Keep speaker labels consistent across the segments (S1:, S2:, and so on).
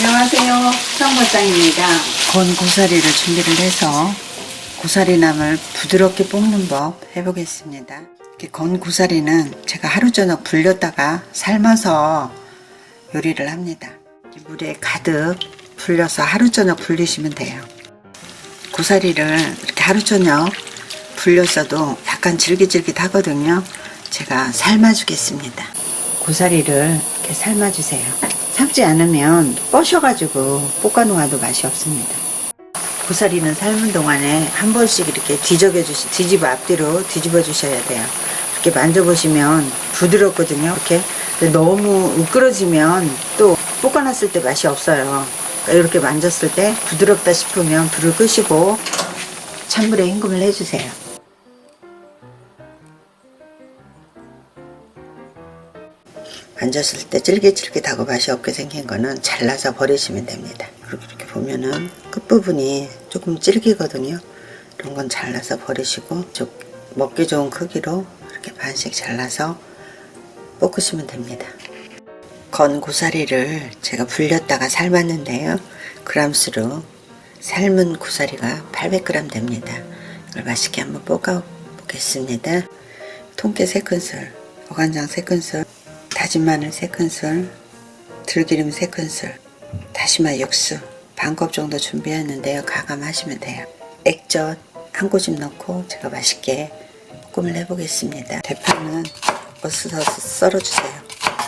S1: 안녕하세요. 수상발장입니다. 건 고사리를 준비를 해서 고사리나물 부드럽게 볶는 법 해보겠습니다. 건 고사리는 제가 하루 저녁 불렸다가 삶아서 요리를 합니다. 이 물에 가득 불려서 하루 저녁 불리시면 돼요. 고사리를 이렇게 하루 저녁 불렸어도 약간 질깃질깃 하거든요. 제가 삶아주겠습니다. 고사리를 이렇게 삶아주세요. 삶지 않으면 뻐셔가지고 볶아놓아도 맛이 없습니다. 고사리는 삶은 동안에 한 번씩 이렇게 뒤적여 주시, 뒤집어 앞뒤로 뒤집어 주셔야 돼요. 이렇게 만져보시면 부드럽거든요. 이렇게 너무 으끄러지면 또 볶아놨을 때 맛이 없어요. 이렇게 만졌을 때 부드럽다 싶으면 불을 끄시고 찬물에 헹굼을 해주세요. 만졌을 때 찔깃찔깃하고 맛이 없게 생긴 거는 잘라서 버리시면 됩니다. 이렇게 보면은 끝부분이 조금 질기거든요. 이런 건 잘라서 버리시고 좀 먹기 좋은 크기로 이렇게 반씩 잘라서 볶으시면 됩니다. 건 고사리를 제가 불렸다가 삶았는데요. 그람수로 삶은 고사리가 800g 됩니다. 이걸 맛있게 한번 볶아 보겠습니다. 통깨 3큰술, 어간장 3큰술, 다진 마늘 3큰술, 들기름 3큰술, 다시마 육수 반컵 정도 준비했는데요. 가감하시면 돼요. 액젓 한 꼬집 넣고 제가 맛있게 볶음을 해보겠습니다. 대파는 어슷 썰어주세요.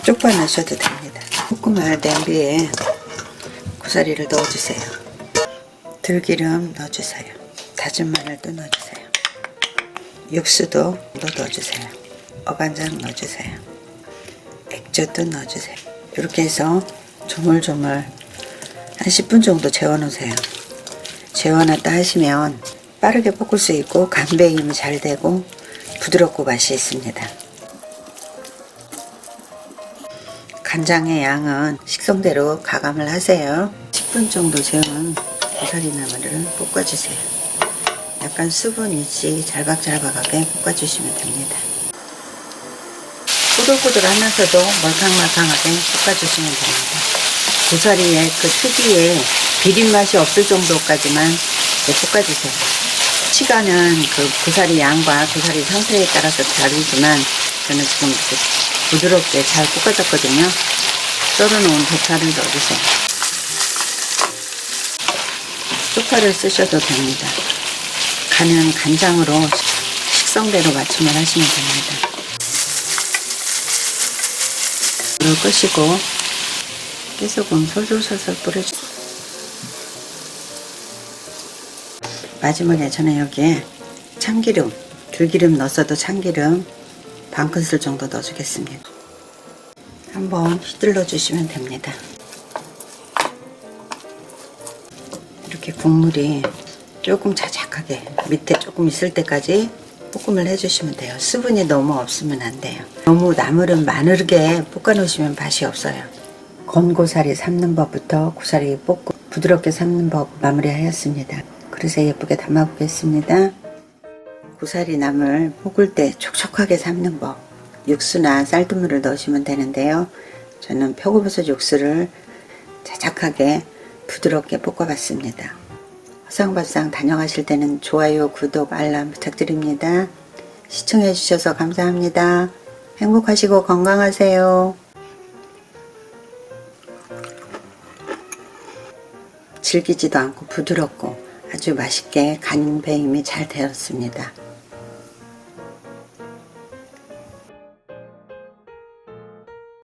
S1: 쪽파 넣으셔도 됩니다. 볶음할 냄비에 고사리를 넣어주세요. 들기름 넣어주세요. 다진 마늘도 넣어주세요. 육수도 넣어주세요. 어간장 넣어주세요. 액젓도 넣어주세요. 이렇게 해서 조물조물 한 10분 정도 재워놓으세요. 재워놨다 하시면 빠르게 볶을 수 있고 간배임이 잘 되고 부드럽고 맛이 있습니다. 간장의 양은 식성대로 가감을 하세요. 10분 정도 재운 고사리 나물을 볶아주세요. 약간 수분이지 잘박잘박하게 볶아주시면 됩니다. 꼬들꼬들 하면서도 멀캉멀캉하게 볶아주시면 됩니다. 고사리의 그 특유의 비린 맛이 없을 정도까지만 볶아주세요. 시간은 그 고사리 양과 고사리 상태에 따라서 다르지만 저는 지금 이렇게 부드럽게 잘 볶아졌거든요. 썰어놓은 대파를 넣어주세요. 쪽파를 쓰셔도 됩니다. 간은 간장으로 식성대로 맞춤을 하시면 됩니다. 불을 끄시고 깨소금 솔솔솔솔 뿌려주세요. 마지막에 저는 여기에 참기름, 들기름 넣었어도 참기름 반 큰술 정도 넣어주겠습니다. 한번 휘둘러 주시면 됩니다. 이렇게 국물이 조금 자작하게 밑에 조금 있을 때까지 볶음을 해주시면 돼요. 수분이 너무 없으면 안 돼요. 너무 나물은 마늘게 볶아 놓으시면 맛이 없어요. 건고사리 삶는 법부터 고사리 볶고 부드럽게 삶는 법 마무리하였습니다. 그릇에 예쁘게 담아 보겠습니다. 고사리 나물 볶을 때 촉촉하게 삶는 법 육수나 쌀뜨물을 넣으시면 되는데요. 저는 표고버섯 육수를 자작하게 부드럽게 볶아봤습니다. 화상발상 다녀가실 때는 좋아요, 구독, 알람 부탁드립니다. 시청해주셔서 감사합니다. 행복하시고 건강하세요. 질기지도 않고 부드럽고 아주 맛있게 간배임이 잘 되었습니다.